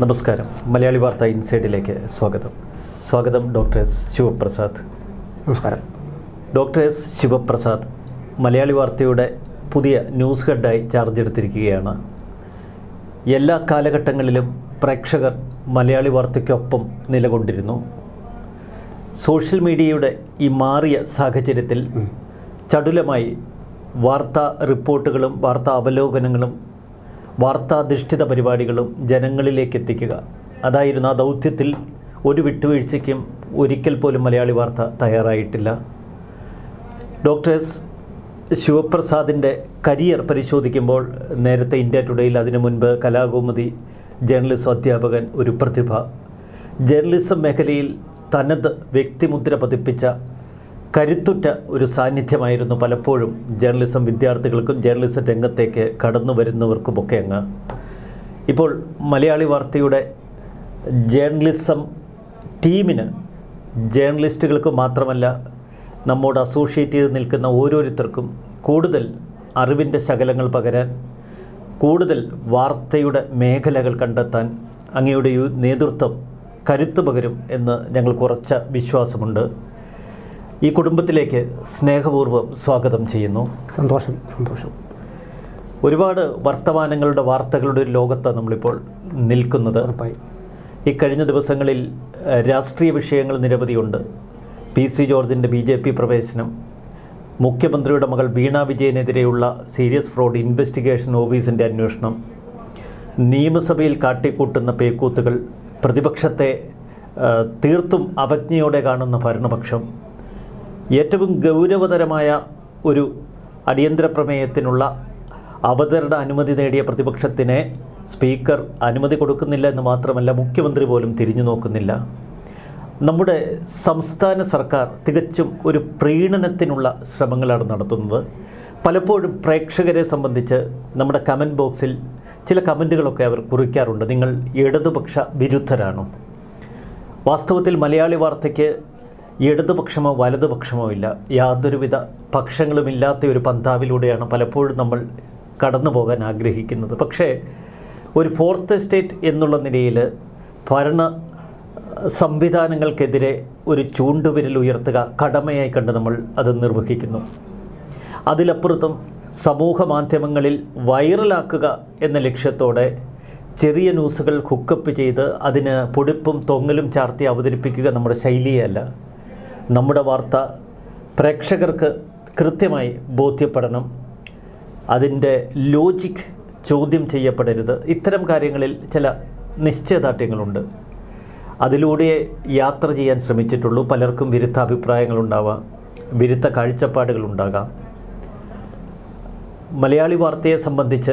നമസ്കാരം. മലയാളി വാർത്ത ഇൻസൈഡിലേക്ക് സ്വാഗതം. സ്വാഗതം ഡോക്ടർ എസ് ശിവപ്രസാദ്. നമസ്കാരം. ഡോക്ടർ എസ് ശിവപ്രസാദ് മലയാളി വാർത്തയുടെ പുതിയ ന്യൂസ് ഹെഡായി ചാർജ് എടുത്തിരിക്കുകയാണ്. എല്ലാ കാലഘട്ടങ്ങളിലും പ്രേക്ഷകർ മലയാളി വാർത്തയ്ക്കൊപ്പം നിലകൊണ്ടിരുന്നു. സോഷ്യൽ മീഡിയയുടെ ഈ മാറിയ സാഹചര്യത്തിൽ ചടുലമായി വാർത്താ റിപ്പോർട്ടുകളും വാർത്താ അവലോകനങ്ങളും വാർത്താധിഷ്ഠിത പരിപാടികളും ജനങ്ങളിലേക്ക് എത്തിക്കുക. അതായിരുന്നു ആ ദൗത്യത്തിൽ ഒരു വിട്ടുവീഴ്ചയ്ക്കും ഒരിക്കൽ പോലും മലയാളി വാർത്ത തയ്യാറായിട്ടില്ല. Doctor S. ശിവപ്രസാദിന്റെ കരിയർ പരിശോധിക്കുമ്പോൾ നേരത്തെ ഇന്ത്യ ടുഡേയിൽ അതിനു മുൻപ് കലാകൗമുദി ജേർണലിസം അധ്യാപകൻ ഒരു പ്രതിഭ. ജേർണലിസം മേഖലയിൽ തനത് വ്യക്തിമുദ്ര പതിപ്പിച്ച കരുത്തുറ്റ ഒരു സാന്നിധ്യമായിരുന്നു പലപ്പോഴും ജേർണലിസം വിദ്യാർത്ഥികൾക്കും ജേർണലിസം രംഗത്തേക്ക് കടന്നു വരുന്നവർക്കുമൊക്കെ അങ്ങ്. ഇപ്പോൾ മലയാളി വാർത്തയുടെ ജേർണലിസം ടീമിന് ജേർണലിസ്റ്റുകൾക്ക് മാത്രമല്ല നമ്മോട് അസോഷ്യേറ്റ് ചെയ്ത് നിൽക്കുന്ന ഓരോരുത്തർക്കും കൂടുതൽ അറിവിന്റെ ശകലങ്ങൾ പകരാൻ കൂടുതൽ വാർത്തയുടെ മേഖലകൾ കണ്ടെത്താൻ അങ്ങയുടെ നേതൃത്വം കരുത്തു പകരും എന്ന് ഞങ്ങൾക്ക് ഉറച്ച വിശ്വാസമുണ്ട്. ഈ കുടുംബത്തിലേക്ക് സ്നേഹപൂർവം സ്വാഗതം ചെയ്യുന്നു. സന്തോഷം സന്തോഷം. ഒരുപാട് വർത്തമാനങ്ങളുടെ വാർത്തകളുടെ ഒരു ലോകത്താണ് നമ്മളിപ്പോൾ നിൽക്കുന്നത്. ഈ കഴിഞ്ഞ ദിവസങ്ങളിൽ രാഷ്ട്രീയ വിഷയങ്ങൾ നിരവധിയുണ്ട് പി സി ജോർജിന്റെ ബി ജെ പി പ്രവേശനം മുഖ്യമന്ത്രിയുടെ മകൾ വീണ വിജയനെതിരെയുള്ള സീരിയസ് ഫ്രോഡ് ഇൻവെസ്റ്റിഗേഷൻ ഓഫീസിന്റെ അന്വേഷണം നിയമസഭയിൽ കാട്ടിക്കൂട്ടുന്ന പേക്കൂത്തുകൾ പ്രതിപക്ഷത്തെ തീർത്തും അവജ്ഞയോടെ കാണുന്ന ഭരണപക്ഷം ഏറ്റവും ഗൗരവതരമായ ഒരു അടിയന്തര പ്രമേയത്തിനുള്ള അവതരണ അനുമതി നേടിയ പ്രതിപക്ഷത്തിനെ സ്പീക്കർ അനുമതി കൊടുക്കുന്നില്ല എന്ന് മാത്രമല്ല മുഖ്യമന്ത്രി പോലും തിരിഞ്ഞു നോക്കുന്നില്ല. നമ്മുടെ സംസ്ഥാന സർക്കാർ തികച്ചും ഒരു പ്രീണനത്തിനുള്ള ശ്രമങ്ങളാണ് നടത്തുന്നത്. പലപ്പോഴും പ്രേക്ഷകരെ സംബന്ധിച്ച് നമ്മുടെ കമന്റ് ബോക്സിൽ ചില കമന്റുകളൊക്കെ അവർ കുറിക്കാറുണ്ട്. നിങ്ങൾ ഇടതുപക്ഷ വിരുദ്ധരാണോ? വാസ്തവത്തിൽ മലയാളി വാർത്തയ്ക്ക് ഇടതുപക്ഷമോ വലതുപക്ഷമോ ഇല്ല. യാതൊരുവിധ പക്ഷങ്ങളുമില്ലാത്ത ഒരു പന്താവിലൂടെയാണ് പലപ്പോഴും നമ്മൾ കടന്നു പോകാൻ ആഗ്രഹിക്കുന്നത്. പക്ഷേ ഒരു ഫോർത്ത് എസ്റ്റേറ്റ് എന്നുള്ള നിലയിൽ ഭരണ സംവിധാനങ്ങൾക്കെതിരെ ഒരു ചൂണ്ടുവിരൽ ഉയർത്തുക കടമയായി കണ്ട് നമ്മൾ അത് നിർവഹിക്കുന്നു. അതിലപ്പുറത്തും സമൂഹ മാധ്യമങ്ങളിൽ വൈറലാക്കുക എന്ന ലക്ഷ്യത്തോടെ ചെറിയ ന്യൂസുകൾ ഹുക്കപ്പ് ചെയ്ത് അതിന് പൊടിപ്പും തൊങ്ങലും ചാർത്തി അവതരിപ്പിക്കുക നമ്മുടെ ശൈലിയല്ല. നമ്മുടെ വാർത്ത പ്രേക്ഷകർക്ക് കൃത്യമായി ബോധ്യപ്പെടണം. അതിന്റെ ലോജിക് ചോദ്യം ചെയ്യപ്പെടരുത്. ഇത്തരം കാര്യങ്ങളിൽ ചില നിശ്ചയദാർഢ്യങ്ങളുണ്ട്. അതിലൂടെ യാത്ര ചെയ്യാൻ ശ്രമിച്ചിട്ടുള്ളൂ. പലർക്കും വിരുദ്ധ അഭിപ്രായങ്ങളുണ്ടാവാം വിരുദ്ധ കാഴ്ചപ്പാടുകളുണ്ടാകാം മലയാളി വാർത്തയെ സംബന്ധിച്ച്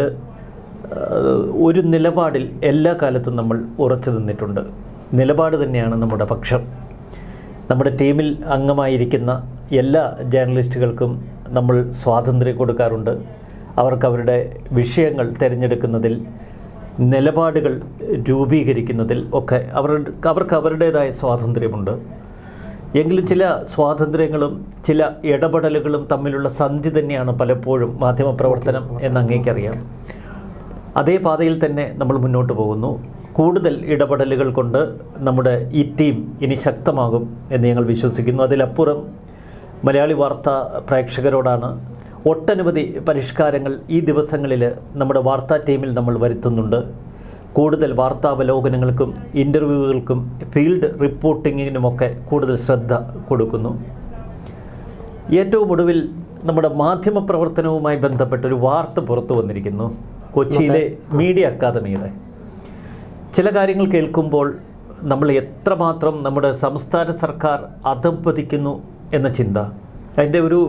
ഒരു നിലപാടിൽ എല്ലാ കാലത്തും നമ്മൾ ഉറച്ചു നിന്നിട്ടുണ്ട്. നിലപാട് തന്നെയാണ് നമ്മുടെ പക്ഷം. നമ്മുടെ ടീമിൽ അംഗമായിരിക്കുന്ന എല്ലാ ജേർണലിസ്റ്റുകൾക്കും നമ്മൾ സ്വാതന്ത്ര്യം കൊടുക്കാറുണ്ട്. അവർക്ക് അവരുടെ വിഷയങ്ങൾ തിരഞ്ഞെടുക്കുന്നതിൽ നിലപാടുകൾ രൂപീകരിക്കുന്നതിൽ ഒക്കെ അവർ അവർക്ക് അവരുടേതായ സ്വാതന്ത്ര്യമുണ്ട്. എങ്കിലും ചില സ്വാതന്ത്ര്യങ്ങളും ചില ഇടപെടലുകളും തമ്മിലുള്ള സന്ധി തന്നെയാണ് പലപ്പോഴും മാധ്യമപ്രവർത്തനം എന്ന് അങ്ങേക്കറിയാം. അതേ പാതയിൽ തന്നെ നമ്മൾ മുന്നോട്ട് പോകുന്നു. കൂടുതൽ ഇടപെടലുകൾ കൊണ്ട് നമ്മുടെ ഈ ടീം ഇനി ശക്തമാകും എന്ന് ഞങ്ങൾ വിശ്വസിക്കുന്നു. അതിലപ്പുറം മലയാളി വാർത്താ പ്രേക്ഷകരോടാണ് ഒട്ടനവധി പരിഷ്കാരങ്ങൾ ഈ ദിവസങ്ങളിൽ നമ്മുടെ വാർത്താ ടീമിൽ നമ്മൾ വരുത്തുന്നുണ്ട്. കൂടുതൽ വാർത്താവലോകനങ്ങൾക്കും ഇന്റർവ്യൂകൾക്കും ഫീൽഡ് റിപ്പോർട്ടിങ്ങിനുമൊക്കെ കൂടുതൽ ശ്രദ്ധ കൊടുക്കുന്നു. ഏറ്റവും ഒടുവിൽ നമ്മുടെ മാധ്യമ പ്രവർത്തനവുമായി ബന്ധപ്പെട്ട ഒരു വാർത്ത പുറത്തു വന്നിരിക്കുന്നു. കൊച്ചിയിലെ മീഡിയ അക്കാദമിയുടെ. ചില കാര്യങ്ങൾ കേൾക്കുമ്പോൾ നമ്മൾ എത്രമാത്രം നമ്മുടെ സംസ്ഥാന സർക്കാർ അധംപതിക്കുന്നു എന്ന ചിന്ത. അതിന്റെ ഒരു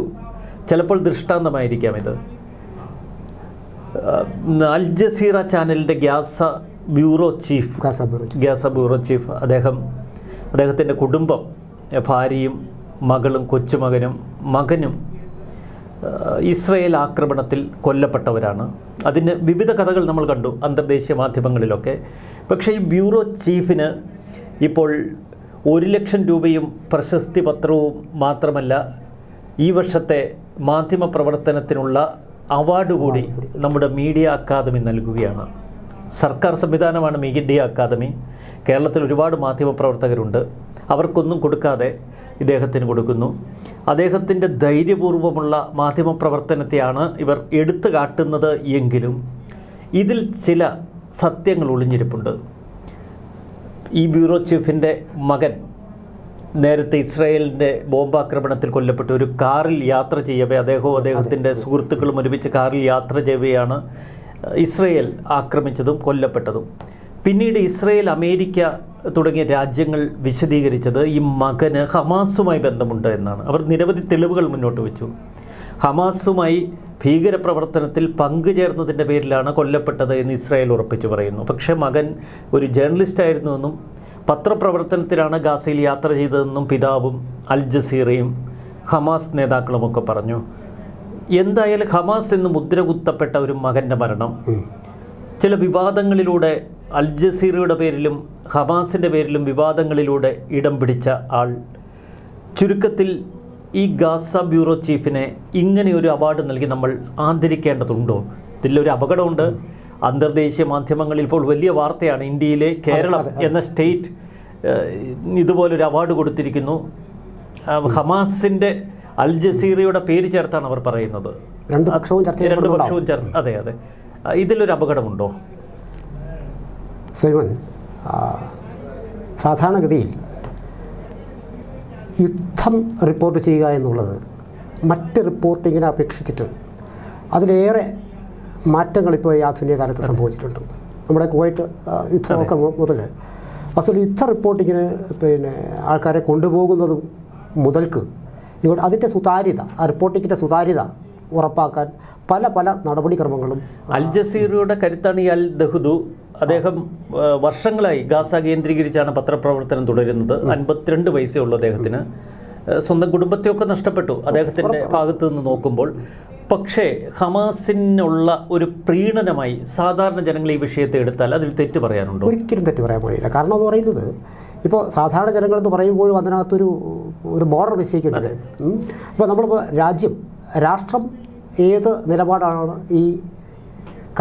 ചിലപ്പോൾ ദൃഷ്ടാന്തമായിരിക്കാം ഇത്. അൽ ജസീറ ചാനലിന്റെ Gaza bureau chief. Gaza bureau chief അദ്ദേഹം അദ്ദേഹത്തിന്റെ കുടുംബം ഭാര്യയും മകളും കൊച്ചുമകനും മകനും ഇസ്രയേൽ ആക്രമണത്തിൽ കൊല്ലപ്പെട്ടവരാണ്. അതിന് വിവിധ കഥകൾ നമ്മൾ കണ്ടു അന്തർദേശീയ മാധ്യമങ്ങളിലൊക്കെ. പക്ഷേ ഈ ബ്യൂറോ ചീഫിന് ഇപ്പോൾ ഒരു ലക്ഷം രൂപയും പ്രശസ്തി പത്രവും മാത്രമല്ല ഈ വർഷത്തെ മാധ്യമ പ്രവർത്തനത്തിനുള്ള അവാർഡ് കൂടി നമ്മുടെ മീഡിയ അക്കാദമി നൽകുകയാണ്. സർക്കാർ സംവിധാനമാണ് മീഡിയ അക്കാദമി. കേരളത്തിൽ ഒരുപാട് മാധ്യമപ്രവർത്തകരുണ്ട് അവർക്കൊന്നും കൊടുക്കാതെ ഇദ്ദേഹത്തിന് കൊടുക്കുന്നു. അദ്ദേഹത്തിന്റെ ധൈര്യപൂർവമുള്ള മാധ്യമപ്രവർത്തനത്തെയാണ് ഇവർ എടുത്തു കാട്ടുന്നത് എങ്കിലും ഇതിൽ ചില സത്യങ്ങൾ ഒളിഞ്ഞിരിപ്പുണ്ട്. ഈ ബ്യൂറോ ചീഫിന്റെ മകൻ നേരത്തെ ഇസ്രായേലിന്റെ ബോംബാക്രമണത്തിൽ കൊല്ലപ്പെട്ട ഒരു കാറിൽ യാത്ര ചെയ്യവേ അദ്ദേഹവും അദ്ദേഹത്തിന്റെ സുഹൃത്തുക്കളും ഒരുമിച്ച് കാറിൽ യാത്ര ചെയ്യവെയാണ് ഇസ്രയേൽ ആക്രമിച്ചതും കൊല്ലപ്പെട്ടതും. പിന്നീട് ഇസ്രയേൽ അമേരിക്ക തുടങ്ങിയ രാജ്യങ്ങൾ വിശദീകരിച്ചത് ഈ മകന് ഹമാസുമായി ബന്ധമുണ്ട് എന്നാണ്. അവർ നിരവധി തെളിവുകൾ മുന്നോട്ട് വെച്ചു. ഹമാസുമായി ഭീകരപ്രവർത്തനത്തിൽ പങ്കുചേർന്നതിന്റെ പേരിലാണ് കൊല്ലപ്പെട്ടത് എന്ന് ഇസ്രായേൽ ഉറപ്പിച്ചു പറയുന്നു. പക്ഷേ മകൻ ഒരു ജേർണലിസ്റ്റ് ആയിരുന്നുവെന്നും പത്രപ്രവർത്തനത്തിലാണ് ഗാസയിൽ യാത്ര ചെയ്തതെന്നും പിതാവും അൽ ജസീറയും ഹമാസ് നേതാക്കളുമൊക്കെ പറഞ്ഞു. എന്തായാലും ഹമാസ് എന്ന് മുദ്രകുത്തപ്പെട്ട ഒരു മകന്റെ മരണം ചില വിവാദങ്ങളിലൂടെ അൽ ജസീറയുടെ പേരിലും ഹമാസിന്റെ പേരിലും വിവാദങ്ങളിലൂടെ ഇടം പിടിച്ച ആൾ. ചുരുക്കത്തിൽ ഈ ഗാസ ബ്യൂറോ ചീഫിനെ ഇങ്ങനെ ഒരു അവാർഡ് നൽകി നമ്മൾ ആദരിക്കേണ്ടതുണ്ടോ? ഇതിലൊരു അപകടമുണ്ട്. അന്തർദേശീയ മാധ്യമങ്ങളിൽ ഇപ്പോൾ വലിയ വാർത്തയാണ്. ഇന്ത്യയിലെ കേരളം എന്ന സ്റ്റേറ്റ് ഇതുപോലൊരു അവാർഡ് കൊടുത്തിരിക്കുന്നു. ഹമാസിന്റെ അൽ ജസീറയുടെ പേര് ചേർത്താണ് അവർ പറയുന്നത്. രണ്ട് പക്ഷവും ചർച്ച അതെ അതെ. ഇതിലൊരു അപകടമുണ്ടോ? സൈമൺ സാധാരണഗതിയിൽ യുദ്ധം റിപ്പോർട്ട് ചെയ്യുക എന്നുള്ളത് മറ്റ് റിപ്പോർട്ടിങ്ങിനെ അപേക്ഷിച്ചിട്ട് അതിലേറെ മാറ്റങ്ങൾ ഇപ്പോൾ ഈ ആധുനിക കാലത്ത് സംഭവിച്ചിട്ടുണ്ട്. നമ്മുടെ കുവൈറ്റ് യുദ്ധമൊക്കെ മുതൽ അസൽ യുദ്ധ റിപ്പോർട്ടിങ്ങിന് പിന്നെ ആൾക്കാരെ കൊണ്ടുപോകുന്നതും മുതൽക്ക് ഇങ്ങോട്ട് അതിന്റെ സുതാര്യത ആ റിപ്പോർട്ടിങ്ങിന്റെ സുതാര്യത ഉറപ്പാക്കാൻ പല പല നടപടിക്രമങ്ങളും അൽ ജസീറയുടെ കരുത്താണ് ഈ അൽ ദഹുദു അദ്ദേഹം വർഷങ്ങളായി ഗാസ കേന്ദ്രീകരിച്ചാണ് പത്രപ്രവർത്തനം തുടരുന്നത്. അൻപത്തിരണ്ട് വയസ്സേ ഉള്ളൂ അദ്ദേഹത്തിന്. സ്വന്തം കുടുംബത്തെയൊക്കെ നഷ്ടപ്പെട്ടു അദ്ദേഹത്തിന്റെ ഭാഗത്തു നിന്ന് നോക്കുമ്പോൾ. പക്ഷേ ഹമാസിനുള്ള ഒരു പ്രീണനമായി സാധാരണ ജനങ്ങൾ ഈ വിഷയത്തെ എടുത്താൽ അതിൽ തെറ്റ് പറയാനുണ്ടോ? ഒരിക്കലും തെറ്റ് പറയാൻ കഴിയില്ല കാരണം എന്ന് പറയുന്നത് ഇപ്പോൾ സാധാരണ ജനങ്ങളെന്ന് പറയുമ്പോഴും അതിനകത്തൊരു ഒരു ബോർഡർ നിശ്ചയിക്കേണ്ടത്. ഇപ്പോൾ നമ്മളിപ്പോൾ രാജ്യം രാഷ്ട്രം ഏത് നിലപാടാണ് ഈ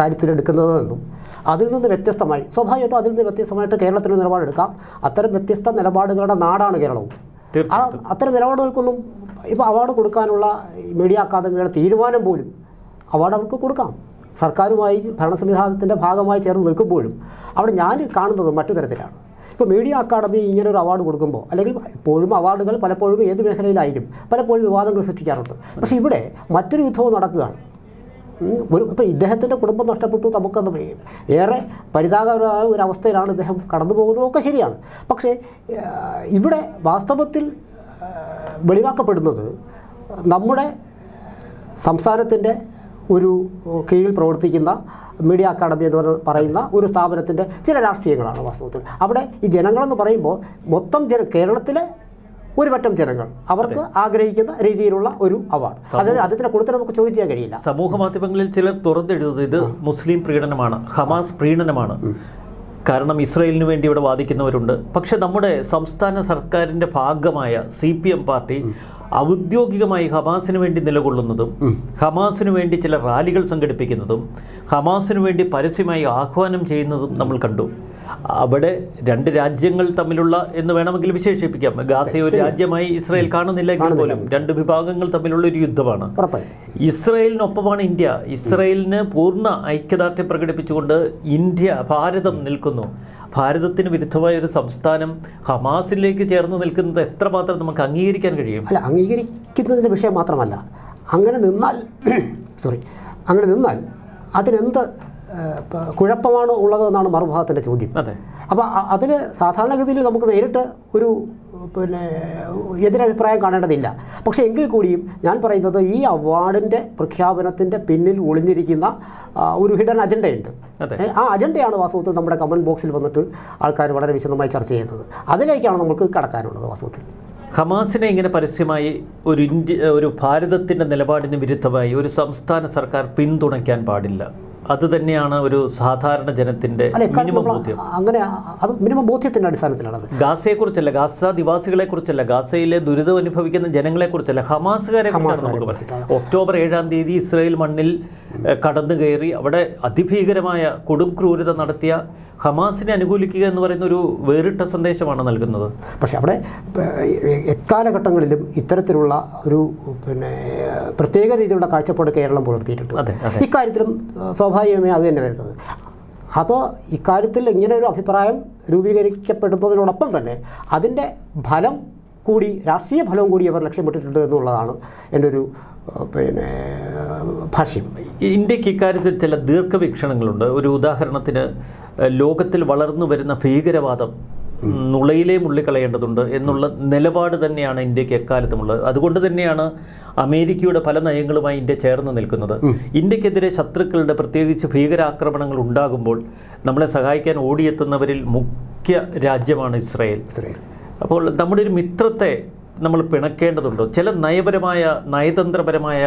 കാര്യത്തിൽ എടുക്കുന്നതെന്നും അതിൽ നിന്ന് വ്യത്യസ്തമായി സ്വാഭാവികമായിട്ടും അതിൽ നിന്ന് വ്യത്യസ്തമായിട്ട് കേരളത്തിന് നിലപാടെടുക്കാം. അത്തരം വ്യത്യസ്ത നിലപാടുകളുടെ നാടാണ് കേരളവും. അത്തരം നിലപാടുകൾക്കൊന്നും ഇപ്പോൾ അവാർഡ് കൊടുക്കാനുള്ള മീഡിയ അക്കാദമിയുടെ തീരുമാനം പോലും അവാർഡ് അവർക്ക് കൊടുക്കാം. സർക്കാരുമായി ഭരണ സംവിധാനത്തിന്റെ ഭാഗമായി ചേർന്ന് നിൽക്കുമ്പോഴും അവിടെ ഞാൻ കാണുന്നത് മറ്റു തരത്തിലാണ്. ഇപ്പോൾ മീഡിയ അക്കാദമി ഇങ്ങനെ ഒരു അവാർഡ് കൊടുക്കുമ്പോൾ അല്ലെങ്കിൽ ഇപ്പോഴും അവാർഡുകൾ പലപ്പോഴും ഏത് മേഖലയിലായാലും പലപ്പോഴും വിവാദങ്ങൾ സൃഷ്ടിക്കാറുണ്ട്. പക്ഷേ ഇവിടെ മറ്റൊരു യുദ്ധവും നടക്കുകയാണ്. ഒരു ഇപ്പോൾ ഇദ്ദേഹത്തിന്റെ കുടുംബം നഷ്ടപ്പെട്ടു നമുക്കത് ഏറെ പരിതാപകരമായ ഒരു അവസ്ഥയിലാണ് ഇദ്ദേഹം കടന്നു പോകുന്നതൊക്കെ ശരിയാണ്. പക്ഷേ ഇവിടെ വാസ്തവത്തിൽ വെളിവാക്കപ്പെടുന്നത് നമ്മുടെ സംസ്ഥാനത്തിന്റെ ഒരു കീഴിൽ പ്രവർത്തിക്കുന്ന മീഡിയ അക്കാദമി എന്ന് പറയുന്ന ഒരു സ്ഥാപനത്തിന്റെ ചില രാഷ്ട്രീയങ്ങളാണ് വാസ്തവത്തിൽ. അവിടെ ഈ ജനങ്ങളെന്ന് പറയുമ്പോൾ മൊത്തം ജന കേരളത്തിലെ ഒരു പറ്റം ജനങ്ങൾ അവർക്ക് ആഗ്രഹിക്കുന്ന രീതിയിലുള്ള ഒരു അവാർഡ് അതായത് അദ്ദേഹത്തിന് കൊടുത്ത് നമുക്ക് ചോദ്യം ചെയ്യാൻ കഴിയില്ല. സമൂഹ മാധ്യമങ്ങളിൽ ചിലർ തുറന്നെഴുതുന്നത് ഇത് മുസ്ലിം പ്രീണനമാണ് ഹമാസ് പ്രീണനമാണ് കാരണം ഇസ്രയേലിന് വേണ്ടി ഇവിടെ വാദിക്കുന്നവരുണ്ട്. പക്ഷെ നമ്മുടെ സംസ്ഥാന സർക്കാരിന്റെ ഭാഗമായ സി പി എം പാർട്ടി ഔദ്യോഗികമായി ഹമാസിന് വേണ്ടി നിലകൊള്ളുന്നതും ഹമാസിന് വേണ്ടി ചില റാലികൾ സംഘടിപ്പിക്കുന്നതും ഹമാസിന് വേണ്ടി പരസ്യമായി ആഹ്വാനം ചെയ്യുന്നതും നമ്മൾ കണ്ടു. അവിടെ രണ്ട് രാജ്യങ്ങൾ തമ്മിലുള്ള എന്ന് വേണമെങ്കിൽ വിശേഷിപ്പിക്കാം. ഗാസയെ ഒരു രാജ്യമായി ഇസ്രായേൽ കാണുന്നില്ലെങ്കിൽ പോലും രണ്ട് വിഭാഗങ്ങൾ തമ്മിലുള്ള ഒരു യുദ്ധമാണ്. ഇസ്രായേലിനൊപ്പമാണ് ഇന്ത്യ. ഇസ്രായേലിന് പൂർണ ഐക്യദാർഢ്യം പ്രകടിപ്പിച്ചുകൊണ്ട് ഇന്ത്യ ഭാരതം നിൽക്കുന്നു. ഭാരതത്തിന് വിരുദ്ധമായ ഒരു സംസ്ഥാനം ഹമാസിലേക്ക് ചേർന്ന് നിൽക്കുന്നത് എത്രമാത്രം നമുക്ക് അംഗീകരിക്കാൻ കഴിയും? അല്ല അംഗീകരിക്കുന്നതിന്റെ വിഷയം മാത്രമല്ല അങ്ങനെ നിന്നാൽ സോറി അങ്ങനെ നിന്നാൽ അതിനെന്ത് ഏഹ്, ഉള്ളത് എന്നാണ് ഉള്ളതെന്നാണ് മറുഭാഗത്തിന്റെ ചോദ്യം. അതെ. അപ്പോൾ അതിൽ സാധാരണഗതിയിൽ നമുക്ക് നേരിട്ട് ഒരു പിന്നെ എതിരഭിപ്രായം കാണേണ്ടതില്ല. പക്ഷേ എങ്കിൽ കൂടിയും ഞാൻ പറയുന്നത് ഈ അവാർഡിന്റെ പ്രഖ്യാപനത്തിന്റെ പിന്നിൽ ഒളിഞ്ഞിരിക്കുന്ന ഒരു ഹിഡൻ അജണ്ടയുണ്ട്. അതെ. ആ അജണ്ടയാണ് വാസ്തവത്തിൽ നമ്മുടെ കമന്റ് ബോക്സിൽ വന്നിട്ട് ആൾക്കാർ വളരെ വിശദമായി ചർച്ച ചെയ്യുന്നത്. അതിലേക്കാണ് നമുക്ക് കടക്കാനുള്ളത് വാസ്തവത്തിൽ. ഹമാസിനെ ഇങ്ങനെ പരസ്യമായി ഒരു ഇന്ത്യ ഒരു ഭാരതത്തിന്റെ നിലപാടിന് വിരുദ്ധമായി ഒരു സംസ്ഥാന സർക്കാർ പിന്തുണയ്ക്കാൻ പാടില്ല. അത് തന്നെയാണ് ഒരു സാധാരണ ജനത്തിന്റെ മിനിമം ബോധ്യം. അങ്ങനെ അത് മിനിമം ബോധ്യത്തിന്റെ അടിസ്ഥാനത്തിലാണത്. ഗാസയെക്കുറിച്ചല്ല ഗാസ നിവാസികളെ കുറിച്ചല്ല ഗാസയിലെ ദുരിതം അനുഭവിക്കുന്ന ജനങ്ങളെ കുറിച്ചല്ല ഹമാസുകാരെ കുറിച്ചാണ് നമുക്ക് പറയുന്നത് ഒക്ടോബർ ഏഴാം തീയതി ഇസ്രായേൽ മണ്ണിൽ കടന്നു കയറി അവിടെ അതിഭീകരമായ കൊടും ക്രൂരത നടത്തിയ ഹമാസിനെ അനുകൂലിക്കുക എന്ന് പറയുന്ന ഒരു വേറിട്ട സന്ദേശമാണ് നൽകുന്നത്. പക്ഷെ അവിടെ എക്കാലഘട്ടങ്ങളിലും ഇത്തരത്തിലുള്ള ഒരു പിന്നെ പ്രത്യേക രീതിയിലുള്ള കാഴ്ചപ്പാട് കേരളം പുലർത്തിയിട്ടുണ്ട്. അതെ ഇക്കാര്യത്തിലും സ്വാഭാവികമായി അത് തന്നെ വരുന്നത്. അത് ഇക്കാര്യത്തിൽ ഇങ്ങനെ ഒരു അഭിപ്രായം രൂപീകരിക്കപ്പെടുന്നതിനോടൊപ്പം തന്നെ അതിന്റെ ഫലം കൂടി രാഷ്ട്രീയ ഫലവും കൂടി അവർ ലക്ഷ്യമിട്ടിട്ടുണ്ട് എന്നുള്ളതാണ് എന്റെ ഒരു പിന്നെ ഭാഷ്യം. ഇന്ത്യയ്ക്ക് ഇക്കാര്യത്തിൽ ചില ദീർഘവീക്ഷണങ്ങളുണ്ട്. ഒരു ഉദാഹരണത്തിന് ലോകത്തിൽ വളർന്നു വരുന്ന ഭീകരവാദം നുളയിലേ മുള്ളിക്കളയേണ്ടതുണ്ട് എന്നുള്ള നിലപാട് തന്നെയാണ് ഇന്ത്യയ്ക്ക് എക്കാലത്തുമുള്ളത്. അതുകൊണ്ട് തന്നെയാണ് അമേരിക്കയുടെ പല നയങ്ങളുമായി ഇന്ത്യ ചേർന്ന് നിൽക്കുന്നത്. ഇന്ത്യക്കെതിരെ ശത്രുക്കളുടെ പ്രത്യേകിച്ച് ഭീകരാക്രമണങ്ങൾ ഉണ്ടാകുമ്പോൾ നമ്മളെ സഹായിക്കാൻ ഓടിയെത്തുന്നവരിൽ മുഖ്യ രാജ്യമാണ് ഇസ്രായേൽ. ഇസ്രയേൽ. അപ്പോൾ നമ്മുടെ ഒരു മിത്രത്തെ നമ്മൾ പിണക്കേണ്ടതുണ്ടോ? ചില നയപരമായ നയതന്ത്രപരമായ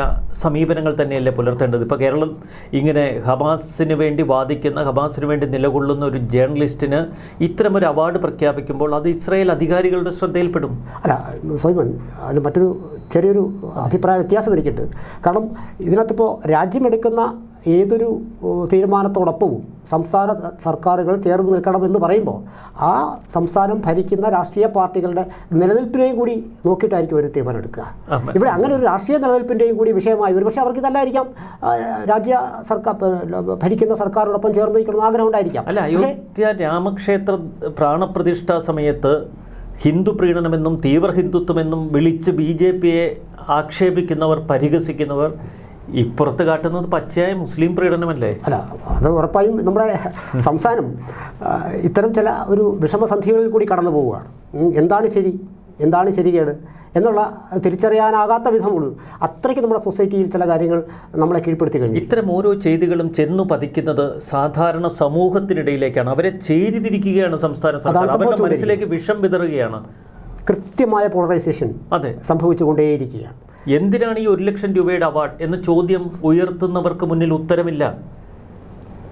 സമീപനങ്ങൾ തന്നെയല്ലേ പുലർത്തേണ്ടത്? ഇപ്പോൾ കേരളം ഇങ്ങനെ ഹമാസിന് വേണ്ടി വാദിക്കുന്ന ഹമാസിന് വേണ്ടി നിലകൊള്ളുന്ന ഒരു ജേർണലിസ്റ്റിന് ഇത്തരമൊരു അവാർഡ് പ്രഖ്യാപിക്കുമ്പോൾ അത് ഇസ്രായേൽ അധികാരികളുടെ ശ്രദ്ധയിൽപ്പെടും. അല്ല സോയ്മൻ അതിന് മറ്റൊരു ചെറിയൊരു അഭിപ്രായ വ്യത്യാസം ഇരിക്കട്ടെ കാരണം ഇതിനകത്തിപ്പോൾ രാജ്യമെടുക്കുന്ന ഏതൊരു തീരുമാനത്തോടൊപ്പവും സംസ്ഥാന സർക്കാരുകൾ ചേർന്ന് നിൽക്കണമെന്ന് പറയുമ്പോൾ ആ സംസ്ഥാനം ഭരിക്കുന്ന രാഷ്ട്രീയ പാർട്ടികളുടെ നിലനിൽപ്പിനെയും കൂടി നോക്കിയിട്ടായിരിക്കും ഒരു തീരുമാനം എടുക്കുക ഇവിടെ അങ്ങനെ ഒരു രാഷ്ട്രീയ നിലനിൽപ്പിന്റെയും കൂടി വിഷയമായി വരും പക്ഷേ അവർക്ക് ഇതല്ലായിരിക്കാം. രാജ്യ സർക്കാർ ഭരിക്കുന്ന സർക്കാരോടൊപ്പം ചേർന്ന് നിൽക്കണമെന്ന് ആഗ്രഹം ഉണ്ടായിരിക്കാം. അല്ല അയോധ്യ രാമക്ഷേത്ര പ്രാണപ്രതിഷ്ഠാ സമയത്ത് ഹിന്ദു പ്രീണനമെന്നും തീവ്ര ഹിന്ദുത്വമെന്നും വിളിച്ച് ബി ജെ പിയെ ആക്ഷേപിക്കുന്നവർ പരിഹസിക്കുന്നവർ ഇപ്പുറത്ത് കാട്ടുന്നത് പച്ചയായ മുസ്ലിം പ്രീഡനമല്ലേ അല്ല അത് ഉറപ്പായും നമ്മുടെ സംസ്ഥാനം ഇത്തരം ചില ഒരു വിഷമസന്ധികളിൽ കൂടി കടന്നു പോവുകയാണ്. എന്താണ് ശരി? എന്താണ് ശരികേട്? എന്നുള്ള തിരിച്ചറിയാനാകാത്ത വിധമുള്ളൂ അത്രയ്ക്ക് നമ്മുടെ സൊസൈറ്റിയിൽ ചില കാര്യങ്ങൾ നമ്മളെ കീഴ്പ്പെടുത്തി കഴിഞ്ഞു. ഇത്തരം ഓരോ ചെയ്തികളും ചെന്നു പതിക്കുന്നത് സാധാരണ സമൂഹത്തിനിടയിലേക്കാണ്. അവരെ ചേരിതിരിക്കുകയാണ് സംസ്ഥാന സർക്കാർ. അവരുടെ മനസ്സിലേക്ക് വിഷം വിതറുകയാണ്. കൃത്യമായ പോളറൈസേഷൻ അതെ. സംഭവിച്ചുകൊണ്ടേയിരിക്കുകയാണ്. എന്തിനാണ് ഈ ഒരു ലക്ഷം രൂപയുടെ അവാർഡ് എന്ന ചോദ്യം ഉയർത്തുന്നവർക്ക് മുന്നിൽ ഉത്തരമില്ല.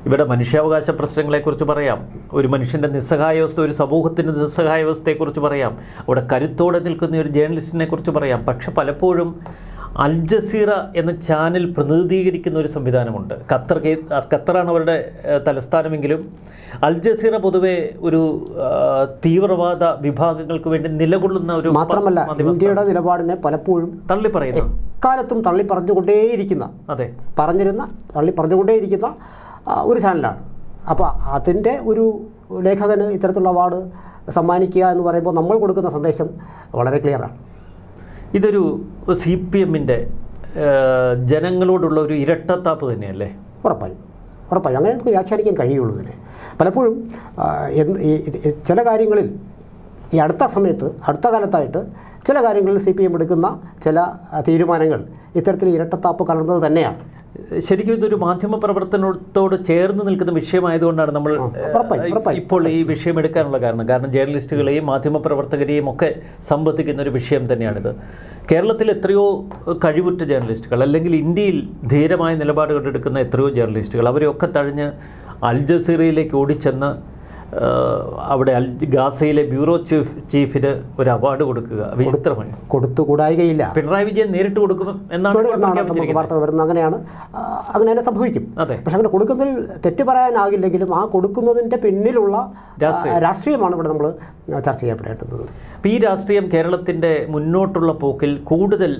ഇവിടെ മനുഷ്യാവകാശ പ്രശ്നങ്ങളെക്കുറിച്ച് പറയാം. ഒരു മനുഷ്യന്റെ നിസ്സഹായാവസ്ഥ ഒരു സമൂഹത്തിന്റെ നിസ്സഹായാവസ്ഥയെക്കുറിച്ച് പറയാം. അവിടെ കരുത്തോടെ നിൽക്കുന്ന ഒരു ജേർണലിസ്റ്റിനെ കുറിച്ച് പറയാം. പക്ഷെ പലപ്പോഴും അൽ ജസീറ എന്ന ചാനൽ പ്രതിനിധീകരിക്കുന്ന ഒരു സംവിധാനമുണ്ട്. ഖത്തർ ഖത്തറാണ് അവരുടെ തലസ്ഥാനമെങ്കിലും അൽ ജസീറ പൊതുവെ ഒരു തീവ്രവാദ വിഭാഗങ്ങൾക്ക് വേണ്ടി നിലകൊള്ളുന്ന ഒരു മാത്രമല്ല ഇന്ത്യയുടെ നിലപാടിനെ പലപ്പോഴും തള്ളി പറയുന്നു കാലത്തും തള്ളി പറഞ്ഞുകൊണ്ടേയിരിക്കുന്ന അതെ. പറഞ്ഞിരുന്ന തള്ളി പറഞ്ഞുകൊണ്ടേയിരിക്കുന്ന ഒരു ചാനലാണ്. അപ്പോൾ അതിന്റെ ഒരു ലേഖകന് ഇത്തരത്തിലുള്ള അവാർഡ് സമ്മാനിക്കുക എന്ന് പറയുമ്പോൾ നമ്മൾ കൊടുക്കുന്ന സന്ദേശം വളരെ ക്ലിയറാണ്. ഇതൊരു സി പി എമ്മിന്റെ ജനങ്ങളോടുള്ള ഒരു ഇരട്ടത്താപ്പ് തന്നെയല്ലേ? ഉറപ്പായും. ഉറപ്പായും. അങ്ങനെ നമുക്ക് വ്യാഖ്യാനിക്കാൻ കഴിയുള്ളൂ ഇതിനെ. പലപ്പോഴും ചില കാര്യങ്ങളിൽ ഈ അടുത്ത സമയത്ത് അടുത്ത കാലത്തായിട്ട് ചില കാര്യങ്ങളിൽ സി പി എം എടുക്കുന്ന ചില തീരുമാനങ്ങൾ ഇത്തരത്തിൽ ഇരട്ടത്താപ്പ് കലർന്നത് തന്നെയാണ്. ശരിക്കും ഇതൊരു മാധ്യമ പ്രവർത്തനത്തോട് ചേർന്ന് നിൽക്കുന്ന വിഷയമായതുകൊണ്ടാണ് നമ്മൾ. ഇപ്പോൾ ഈ വിഷയം എടുക്കാനുള്ള കാരണം കാരണം ജേർണലിസ്റ്റുകളെയും മാധ്യമ പ്രവർത്തകരെയും ഒക്കെ സംബന്ധിക്കുന്ന ഒരു വിഷയം തന്നെയാണിത് കേരളത്തിൽ എത്രയോ കഴിവുറ്റ ജേർണലിസ്റ്റുകൾ അല്ലെങ്കിൽ ഇന്ത്യയിൽ ധീരമായ നിലപാടുകൾ എടുക്കുന്ന എത്രയോ ജേർണലിസ്റ്റുകൾ അവരെയൊക്കെ തഴഞ്ഞ് അൽ ജസീറയിലേക്ക് ഓടിച്ചെന്ന് അവിടെ അൽ ഗാസയിലെ ബ്യൂറോ ചീഫ് ചീഫിന് ഒരു അവാർഡ് കൊടുക്കുക. വിചിത്രമാണ് കൊടുത്തുകൂടായികയില്ല പിണറായി വിജയൻ നേരിട്ട് കൊടുക്കും എന്നാണ് വാർത്തകൾ വരുന്നത് അങ്ങനെയാണ്. അങ്ങനെ തന്നെ സംഭവിക്കും. അതെ. പക്ഷെ അങ്ങനെ കൊടുക്കുന്നതിൽ തെറ്റ് പറയാനാകില്ലെങ്കിലും ആ കൊടുക്കുന്നതിന്റെ പിന്നിലുള്ള രാഷ്ട്രീയമാണ് ഇവിടെ നമ്മൾ ചർച്ച ചെയ്യപ്പെടേണ്ടത്. അപ്പോൾ ഈ രാഷ്ട്രീയം കേരളത്തിന്റെ മുന്നോട്ടുള്ള പോക്കിൽ കൂടുതൽ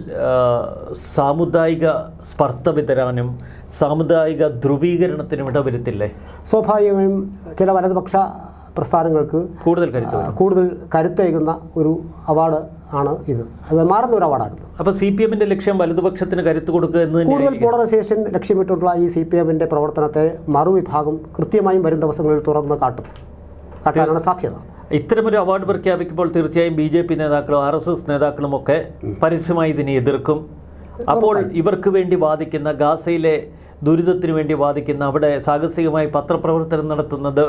സാമുദായിക സ്പർദ്ധ വിതരാനും സാമുദായിക ധ്രുവീകരണത്തിനും ഇടവരുത്തില്ലേ? സ്വാഭാവികമായും ചില വലതുപക്ഷ പ്രസ്ഥാനങ്ങൾക്ക് കൂടുതൽ കരുത്ത് കൂടുതൽ കരുത്തേകുന്ന ഒരു അവാർഡ് ആണ് ഇത്. അത് മാറുന്ന ഒരു അവാർഡാണ് അപ്പോൾ സി പി എമ്മിന്റെ ലക്ഷ്യം വലതുപക്ഷത്തിന് കരുത്ത് കൊടുക്കുക എന്ന് കൂടുതൽ പോളറൈസേഷൻ ലക്ഷ്യമിട്ടുള്ള ഈ സി പി എമ്മിന്റെ പ്രവർത്തനത്തെ മറുവിഭാഗം കൃത്യമായും വരും ദിവസങ്ങളിൽ തുറന്ന് കാട്ടും. കാട്ടാനാണ് സാധ്യത. ഇത്തരമൊരു അവാർഡ് പ്രഖ്യാപിക്കുമ്പോൾ തീർച്ചയായും ബി ജെ പി നേതാക്കളും ആർ എസ് എസ് നേതാക്കളും ഒക്കെ പരസ്യമായി ഇതിനെ എതിർക്കും. അപ്പോൾ ഇവർക്ക് വേണ്ടി വാദിക്കുന്ന ഗാസയിലെ ദുരിതത്തിന് വേണ്ടി വാദിക്കുന്ന അവിടെ സാഹസികമായി പത്രപ്രവർത്തനം നടത്തുന്നത്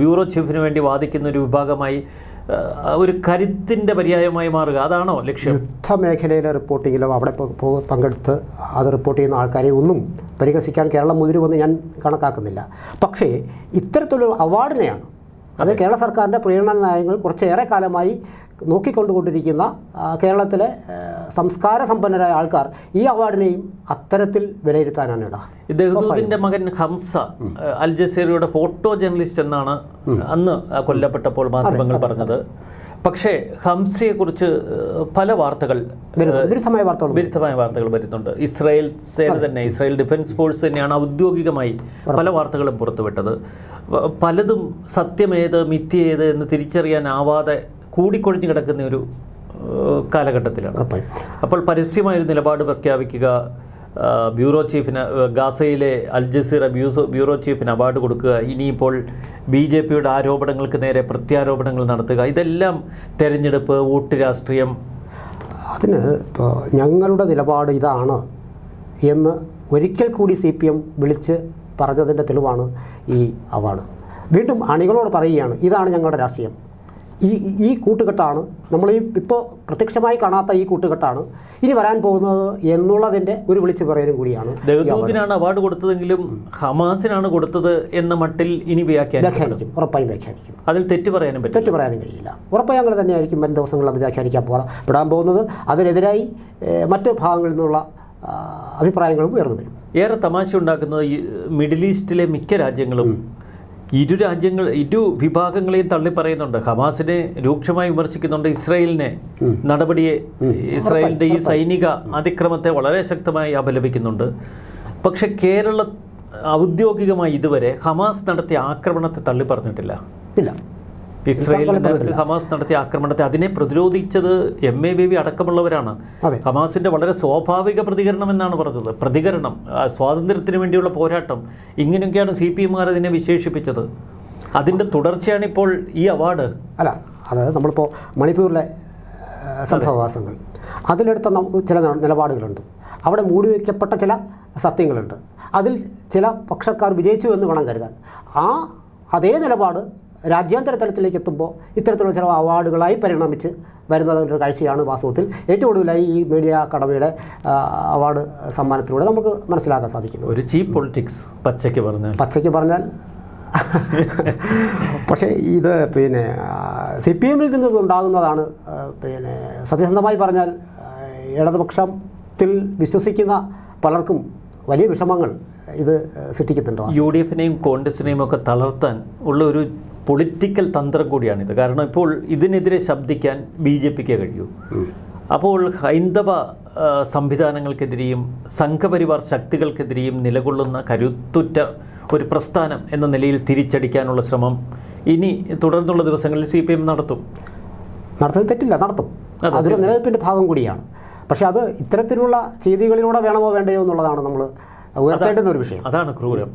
ബ്യൂറോ ചീഫിന് വേണ്ടി വാദിക്കുന്ന ഒരു വിഭാഗമായി ഒരു കരുത്തിന്റെ പര്യായമായി മാറുക. അതാണോ ലക്ഷ്യം? യുദ്ധമേഖലയിലെ റിപ്പോർട്ടിങ്ങിലും അവിടെ പങ്കെടുത്ത് അത് റിപ്പോർട്ട് ചെയ്യുന്ന ആൾക്കാരെ ഒന്നും പരിഹസിക്കാൻ കേരളം മുതിരുമെന്ന് ഞാൻ കണക്കാക്കുന്നില്ല. പക്ഷേ ഇത്തരത്തിലൊരു അവാർഡിനെയാണ് അത് കേരള സർക്കാരിന്റെ പ്രീണന നയങ്ങൾ കുറച്ചേറെ കാലമായി നോക്കിക്കൊണ്ടുകൊണ്ടിരിക്കുന്ന കേരളത്തിലെ സംസ്കാര സമ്പന്നരായ ആൾക്കാർ ഈ അവാർഡിനെയും അത്തരത്തിൽ വിലയിരുത്താനാണ് ഇട മകൻ ഹംസ അൽ ജസീറയുടെ ഫോട്ടോ ജേർണലിസ്റ്റ് എന്നാണ് അന്ന് കൊല്ലപ്പെട്ടപ്പോൾ മാധ്യമങ്ങൾ പറഞ്ഞത്. പക്ഷേ ഹംസയെക്കുറിച്ച് പല വാർത്തകൾ വിരുദ്ധമായ വാർത്തകൾ വിരുദ്ധമായ വാർത്തകൾ വരുന്നുണ്ട്. ഇസ്രായേൽ സേന തന്നെ ഇസ്രായേൽ ഡിഫൻസ് ഫോഴ്സ് തന്നെയാണ് ഔദ്യോഗികമായി പല വാർത്തകളും പുറത്തുവിട്ടത്. പലതും സത്യമേത് മിഥ്യേത് എന്ന് തിരിച്ചറിയാനാവാതെ കൂടിക്കൊഴിഞ്ഞു കിടക്കുന്ന ഒരു കാലഘട്ടത്തിലാണ്. അപ്പോൾ പരസ്യമായൊരു നിലപാട് പ്രഖ്യാപിക്കുക ബ്യൂറോ ചീഫിന് ഗാസയിലെ അൽ ജസീറ ബ്യൂസോ ബ്യൂറോ ചീഫിന് അവാർഡ് കൊടുക്കുക. ഇനിയിപ്പോൾ ബി ജെ പിയുടെ ആരോപണങ്ങൾക്ക് നേരെ പ്രത്യാരോപണങ്ങൾ നടത്തുക. ഇതെല്ലാം തെരഞ്ഞെടുപ്പ് വോട്ട് രാഷ്ട്രീയം. അതിന് ഇപ്പോൾ ഞങ്ങളുടെ നിലപാട് ഇതാണ് എന്ന് ഒരിക്കൽ കൂടി സി പി എം വിളിച്ച് പറഞ്ഞതിന്റെ തെളിവാണ് ഈ അവാർഡ്. വീണ്ടും അണികളോട് പറയുകയാണ് ഇതാണ് ഞങ്ങളുടെ രാഷ്ട്രീയം. ഈ ഈ കൂട്ടുകെട്ടാണ്. നമ്മൾ ഈ ഇപ്പോൾ പ്രത്യക്ഷമായി കാണാത്ത ഈ കൂട്ടുകെട്ടാണ്. ഇനി വരാൻ പോകുന്നത് എന്നുള്ളതിന്റെ ഒരു വിളിച്ചു പറയലും കൂടിയാണ് ദൗത്യത്തിനാണ് അവാർഡ് കൊടുത്തതെങ്കിലും ഹമാസിനാണ് കൊടുത്തത് എന്ന മട്ടിൽ ഇനി വ്യാഖ്യാനിക്കും. ഉറപ്പായി വ്യാഖ്യാനിക്കും. അതിൽ തെറ്റ് പറയാനും പറ്റും തെറ്റ് പറയാനും കഴിയില്ല. ഉറപ്പായും അങ്ങനെ തന്നെയായിരിക്കും വരും ദിവസങ്ങളിൽ അത് വ്യാഖ്യാനിക്കാൻ പെടാൻ പോകുന്നത്. അതിനെതിരായി മറ്റു മറ്റ് ഭാഗങ്ങളിൽ നിന്നുള്ള അഭിപ്രായങ്ങളും ഉയർന്നു വരും. ഏറെ തമാശ ഉണ്ടാക്കുന്നത് ഈ മിഡിൽ ഈസ്റ്റിലെ മിക്ക രാജ്യങ്ങളും ഇരു രാജ്യങ്ങൾ ഇരു വിഭാഗങ്ങളെയും തള്ളിപ്പറയുന്നുണ്ട് ഹമാസിനെ രൂക്ഷമായി വിമർശിക്കുന്നുണ്ട് ഇസ്രായേലിനെ. നടപടിയെ ഇസ്രായേലിന്റെ ഈ സൈനിക അതിക്രമത്തെ വളരെ ശക്തമായി അപലപിക്കുന്നുണ്ട്. പക്ഷെ കേരള ഔദ്യോഗികമായി ഇതുവരെ ഹമാസ് നടത്തിയ ആക്രമണത്തെ തള്ളിപ്പറഞ്ഞിട്ടില്ല. ഇല്ല. ഇസ്രായേലിന് ഹമാസ് നടത്തിയ ആക്രമണത്തെ അതിനെ പ്രതിരോധിച്ചത് എം എ ബേബി അടക്കമുള്ളവരാണ്. ഹമാസിന്റെ വളരെ സ്വാഭാവിക പ്രതികരണം എന്നാണ് പറഞ്ഞത്. പ്രതികരണം സ്വാതന്ത്ര്യത്തിന് വേണ്ടിയുള്ള പോരാട്ടം ഇങ്ങനെയൊക്കെയാണ് സി പി എമ്മുകാർ അതിനെ വിശേഷിപ്പിച്ചത്. അതിന്റെ തുടർച്ചയാണ് ഇപ്പോൾ ഈ അവാർഡ്. അല്ല അതായത് നമ്മളിപ്പോൾ മണിപ്പൂരിലെ സംഭവവാസങ്ങൾ. അതിലെടുത്ത ചില നിലപാടുകളുണ്ട്. അവിടെ മൂടി വയ്ക്കപ്പെട്ട ചില സത്യങ്ങളുണ്ട്. അതിൽ ചില പക്ഷക്കാർ വിജയിച്ചു എന്ന് വേണം കരുതാൻ. ആ അതേ നിലപാട് രാജ്യാന്തര തലത്തിലേക്ക് എത്തുമ്പോൾ ഇത്തരത്തിലുള്ള ചില അവാർഡുകളായി പരിണമിച്ച് വരുന്നതൊരു കാഴ്ചയാണ് വാസ്തവത്തിൽ. ഏറ്റവും കൂടുതലായി ഈ മീഡിയ അക്കാഡമിയുടെ അവാർഡ് സമ്മാനത്തിലൂടെ നമുക്ക് മനസ്സിലാക്കാൻ സാധിക്കുന്നു. ഒരു ചീപ്പ് പൊളിറ്റിക്സ് പച്ചയ്ക്ക് പറഞ്ഞാൽ. പച്ചയ്ക്ക് പറഞ്ഞാൽ. പക്ഷേ ഇത് പിന്നെ സി പി എമ്മിൽ നിന്ന് ഉണ്ടാകുന്നതാണ് പിന്നെ സത്യസന്ധമായി പറഞ്ഞാൽ ഇടതുപക്ഷത്തിൽ വിശ്വസിക്കുന്ന പലർക്കും വലിയ വിഷമങ്ങൾ ഇത് സൃഷ്ടിക്കുന്നുണ്ടോ. യു ഡി എഫിനെയും കോൺഗ്രസിനെയും ഒക്കെ തളർത്താൻ ഉള്ള ഒരു പൊളിറ്റിക്കൽ തന്ത്രം കൂടിയാണിത് കാരണം ഇപ്പോൾ ഇതിനെതിരെ ശബ്ദിക്കാൻ ബി ജെ പിക്ക് കഴിയൂ. അപ്പോൾ ഹൈന്ദവ സംവിധാനങ്ങൾക്കെതിരെയും സംഘപരിവാർ ശക്തികൾക്കെതിരെയും നിലകൊള്ളുന്ന കരുത്തുറ്റ ഒരു പ്രസ്ഥാനം എന്ന നിലയിൽ തിരിച്ചടിക്കാനുള്ള ശ്രമം ഇനി തുടർന്നുള്ള ദിവസങ്ങളിൽ സി പി എം നടത്തും. നടത്തുന്നത് തെറ്റില്ല നടത്തും. അതൊരു നിലനിൽപ്പിന്റെ ഭാഗം കൂടിയാണ്. പക്ഷേ അത് ഇത്തരത്തിലുള്ള ചെയ്തികളിലൂടെ വേണമോ വേണ്ടയോ എന്നുള്ളതാണ് നമ്മൾ ഉയർത്തേണ്ടുന്ന ഒരു വിഷയം. അതാണ് ക്രൂരം.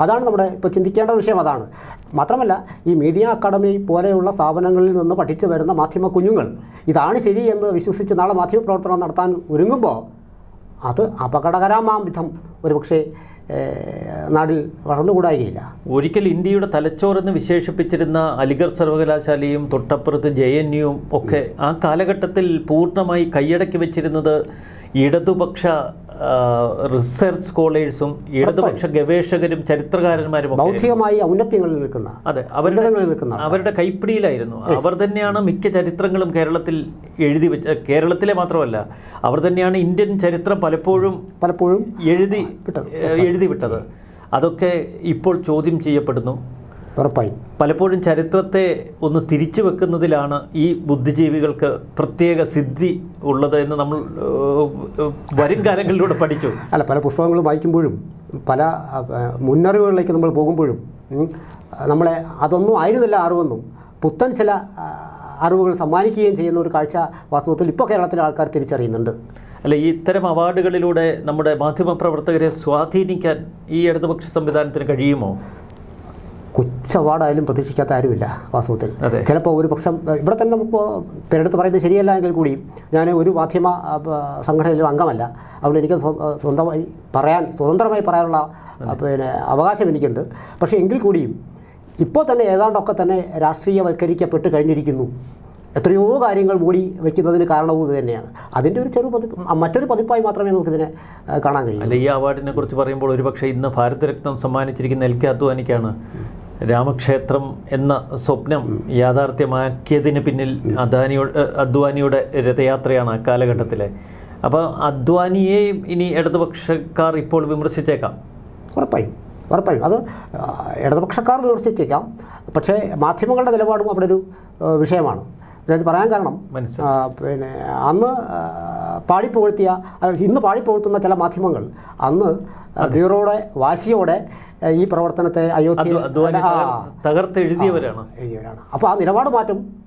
അതാണ് നമ്മുടെ ഇപ്പോൾ ചിന്തിക്കേണ്ട വിഷയം അതാണ്. മാത്രമല്ല ഈ മീഡിയ അക്കാഡമി പോലെയുള്ള സ്ഥാപനങ്ങളിൽ നിന്ന് പഠിച്ചു വരുന്ന മാധ്യമ കുഞ്ഞുങ്ങൾ ഇതാണ് ശരി എന്ന് വിശ്വസിച്ച് നാളെ മാധ്യമ പ്രവർത്തനം നടത്താൻ ഒരുങ്ങുമ്പോൾ അത് അപകടകരമാം വിധം ഒരുപക്ഷെ പക്ഷേ നാടിൽ വളർന്നുകൂടായികയില്ല. ഒരിക്കൽ ഇന്ത്യയുടെ തലച്ചോറെന്ന് വിശേഷിപ്പിച്ചിരുന്ന അലിഗർ സർവകലാശാലയും തൊട്ടപ്പുറത്ത് ജെ എൻ യുവും ഒക്കെ ആ കാലഘട്ടത്തിൽ പൂർണമായി കൈയടക്കി വെച്ചിരുന്നത് ഇടതുപക്ഷ റിസർച്ച് സ്കോളേഴ്സും ഇടതുപക്ഷ ഗവേഷകരും ചരിത്രകാരന്മാരും ബൗദ്ധികമായി ഔന്നത്യങ്ങളിൽ നിൽക്കുന്ന അതെ അവരുടെ നിൽക്കുന്ന അവരുടെ കൈപ്പിടിയിലായിരുന്നു. അവർ തന്നെയാണ് മിക്ക ചരിത്രങ്ങളും കേരളത്തിൽ എഴുതി വെച്ച കേരളത്തിലെ മാത്രമല്ല അവർ തന്നെയാണ് ഇന്ത്യൻ ചരിത്രം പലപ്പോഴും പലപ്പോഴും എഴുതി എഴുതി വിട്ടത്. അതൊക്കെ ഇപ്പോൾ ചോദ്യം ചെയ്യപ്പെടുന്നു. ഉറപ്പായും. പലപ്പോഴും ചരിത്രത്തെ ഒന്ന് തിരിച്ചു വെക്കുന്നതിലാണ് ഈ ബുദ്ധിജീവികൾക്ക് പ്രത്യേക സിദ്ധി ഉള്ളത് എന്ന് നമ്മൾ വരും കാലങ്ങളിലൂടെ പഠിച്ചു. അല്ല പല പുസ്തകങ്ങളും വായിക്കുമ്പോഴും പല മുന്നറിവുകളിലേക്ക് നമ്മൾ പോകുമ്പോഴും നമ്മളെ അതൊന്നും ആയിരുന്നില്ല അറിവെന്നും. പുത്തൻ ചില അറിവുകൾ സമ്മാനിക്കുകയും ചെയ്യുന്ന ഒരു കാഴ്ച വാസ്തവത്തിൽ ഇപ്പോൾ കേരളത്തിലെ ആൾക്കാർ തിരിച്ചറിയുന്നുണ്ട്. അല്ല ഈ ഇത്തരം അവാർഡുകളിലൂടെ നമ്മുടെ മാധ്യമപ്രവർത്തകരെ സ്വാധീനിക്കാൻ ഈ ഇടതുപക്ഷ സംവിധാനത്തിന് കഴിയുമോ? കൊച്ചു അവാർഡായാലും പ്രതീക്ഷിക്കാത്ത ആരുമില്ല വാസ്തവത്തിൽ. ചിലപ്പോൾ ഒരു പക്ഷം ഇവിടെ തന്നെ നമുക്ക് പേരെടുത്ത് പറയുന്നത് ശരിയല്ല എങ്കിൽ കൂടി ഞാൻ ഒരു മാധ്യമ സംഘടനയിലും അംഗമല്ല. അതുകൊണ്ട് എനിക്ക് സ്വന്തമായി പറയാൻ സ്വതന്ത്രമായി പറയാനുള്ള പിന്നെ അവകാശം എനിക്കുണ്ട്. പക്ഷേ എങ്കിൽ കൂടിയും ഇപ്പോൾ തന്നെ ഏതാണ്ടൊക്കെ തന്നെ രാഷ്ട്രീയവൽക്കരിക്കപ്പെട്ട് കഴിഞ്ഞിരിക്കുന്നു. എത്രയോ കാര്യങ്ങൾ മൂടി വയ്ക്കുന്നതിന് കാരണവും ഇത് തന്നെയാണ്. അതിന്റെ ഒരു ചെറു പതിപ്പ് മറ്റൊരു പതിപ്പായി മാത്രമേ നമുക്കിതിനെ കാണാൻ കഴിയൂ. അല്ല ഈ അവാർഡിനെ കുറിച്ച് പറയുമ്പോൾ ഒരുപക്ഷെ ഇന്ന് ഭാരതരത്നം സമ്മാനിച്ചിരിക്കുന്ന എൽ കെ അദ്വാനിക്കാണ് രാമക്ഷേത്രം എന്ന സ്വപ്നം യാഥാർത്ഥ്യമാക്കിയതിന് പിന്നിൽ അദാനിയുടെ അദ്വാനിയുടെ രഥയാത്രയാണ് ആ കാലഘട്ടത്തിലെ അപ്പോൾ അദ്വാനിയെയും ഇനി ഇടതുപക്ഷക്കാർ ഇപ്പോൾ വിമർശിച്ചേക്കാം. ഉറപ്പായും ഉറപ്പായും. അത് ഇടതുപക്ഷക്കാർ വിമർശിച്ചേക്കാം. പക്ഷേ മാധ്യമങ്ങളുടെ നിലപാടും അവിടെ ഒരു വിഷയമാണ്. അതായത് പറയാൻ കാരണം പിന്നെ അന്ന് പാടിപ്പുകഴ്ത്തിയ ഇന്ന് പാടിപ്പുകഴ്ത്തുന്ന ചില മാധ്യമങ്ങൾ അന്ന് ബ്യൂറോയുടെ വാശിയോടെ ഈ പ്രവർത്തനത്തെ അയോധ്യ തകർത്ത് തകർത്തെഴുതിയവരാണ്. എഴുതിയവരാണ്. അപ്പോൾ ആ നിലപാട് മാറ്റം.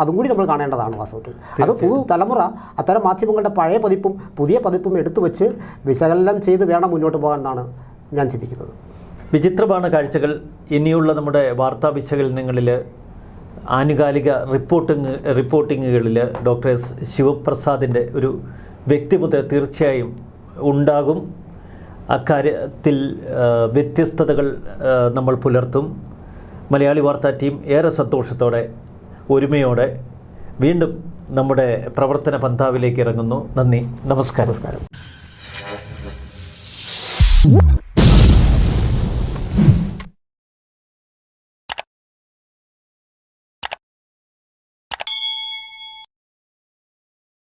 അതും കൂടി നമ്മൾ കാണേണ്ടതാണ് വാസ്തവത്തിൽ. അത് പുതു തലമുറ അത്തരം മാധ്യമങ്ങളുടെ പഴയ പതിപ്പും പുതിയ പതിപ്പും എടുത്തു വെച്ച് വിശകലനം ചെയ്ത് വേണം മുന്നോട്ട് പോകാൻ എന്നാണ് ഞാൻ ചിന്തിക്കുന്നത്. വിചിത്രമാണ് കാഴ്ചകൾ. ഇനിയുള്ള നമ്മുടെ വാർത്താ വിശകലനങ്ങളിൽ ആനുകാലിക റിപ്പോർട്ടിങ് റിപ്പോർട്ടിങ്ങുകളിൽ ഡോക്ടർ എസ് ശിവപ്രസാദിന്റെ ഒരു വ്യക്തിമുദ്ര തീർച്ചയായും ഉണ്ടാകും. അക്കാര്യത്തിൽ വ്യത്യസ്തതകൾ നമ്മൾ പുലർത്തും. മലയാളി വാർത്താ ടീം ഏറെ സന്തോഷത്തോടെ ഒരുമയോടെ വീണ്ടും നമ്മുടെ പ്രവർത്തന പന്ഥാവിലേക്ക് ഇറങ്ങുന്നു. നന്ദി. നമസ്കാരം. നമസ്കാരം.